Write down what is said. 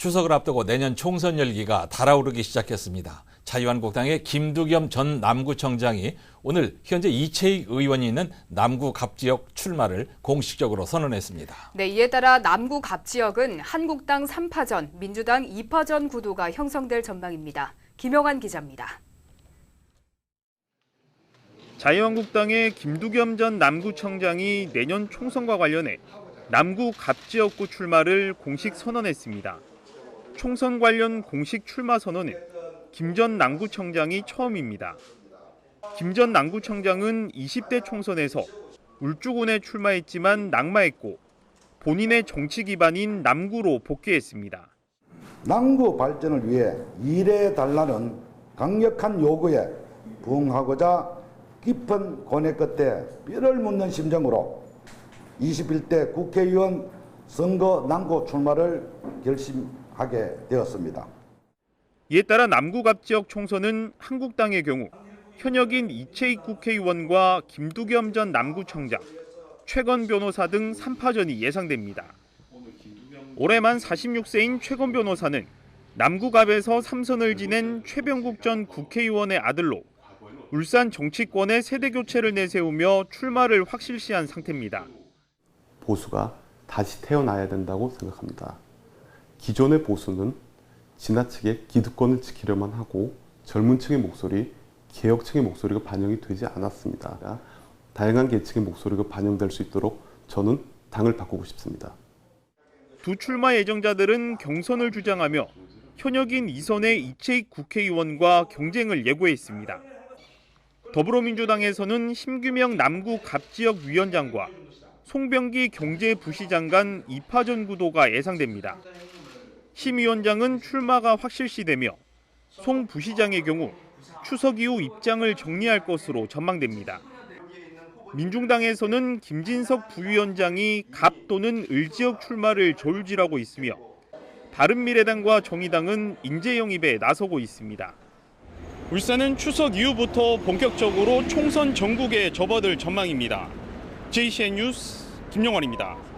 추석을 앞두고 내년 총선 열기가 달아오르기 시작했습니다. 자유한국당의 김두겸 전 남구청장이 오늘 현재 이채익 의원이 있는 남구 갑지역 출마를 공식적으로 선언했습니다. 네, 이에 따라 남구 갑 지역은 한국당 3파전, 민주당 2파전 구도가 형성될 전망입니다. 김영환 기자입니다. 자유한국당의 김두겸 전 남구청장이 내년 총선과 관련해 남구 갑지역구 출마를 공식 선언했습니다. 총선 관련 공식 출마 선언은 김 전 남구청장이 처음입니다. 김 전 남구청장은 20대 총선에서 울주군에 출마했지만 낙마했고 본인의 정치 기반인 남구로 복귀했습니다. 남구 발전을 위해 일해 달라는 강력한 요구에 부응하고자 깊은 고뇌 끝에 뼈를 묻는 심정으로 21대 국회의원 선거 남구 출마를 결심하게 되었습니다. 이에 따라 남구 갑 지역 총선은 한국당의 경우 현역인 이채익 국회의원과 김두겸 전 남구청장, 최건 변호사 등 3파전이 예상됩니다. 올해 만 46세인 최건 변호사는 남구갑에서 3선을 지낸 최병국 전 국회의원의 아들로 울산 정치권의 세대 교체를 내세우며 출마를 확실시한 상태입니다. 보수가 다시 태어나야 된다고 생각합니다. 기존의 보수는 지나치게 기득권을 지키려만 하고 젊은 층의 목소리, 개혁층의 목소리가 반영이 되지 않았습니다. 다양한 계층의 목소리가 반영될 수 있도록 저는 당을 바꾸고 싶습니다. 두 출마 예정자들은 경선을 주장하며 현역인 이선의 이채익 국회의원과 경쟁을 예고했습니다. 더불어민주당에서는 심규명 남구 갑지역 위원장과 송병기 경제부시장 간 2파전 구도가 예상됩니다. 심 위원장은 출마가 확실시되며 송 부시장의 경우 추석 이후 입장을 정리할 것으로 전망됩니다. 민중당에서는 김진석 부위원장이 갑 또는 을 지역 출마를 조율질하고 있으며 바른미래당과 정의당은 인재 영입에 나서고 있습니다. 울산은 추석 이후부터 본격적으로 총선 전국에 접어들 전망입니다. JCN 뉴스 김영환입니다.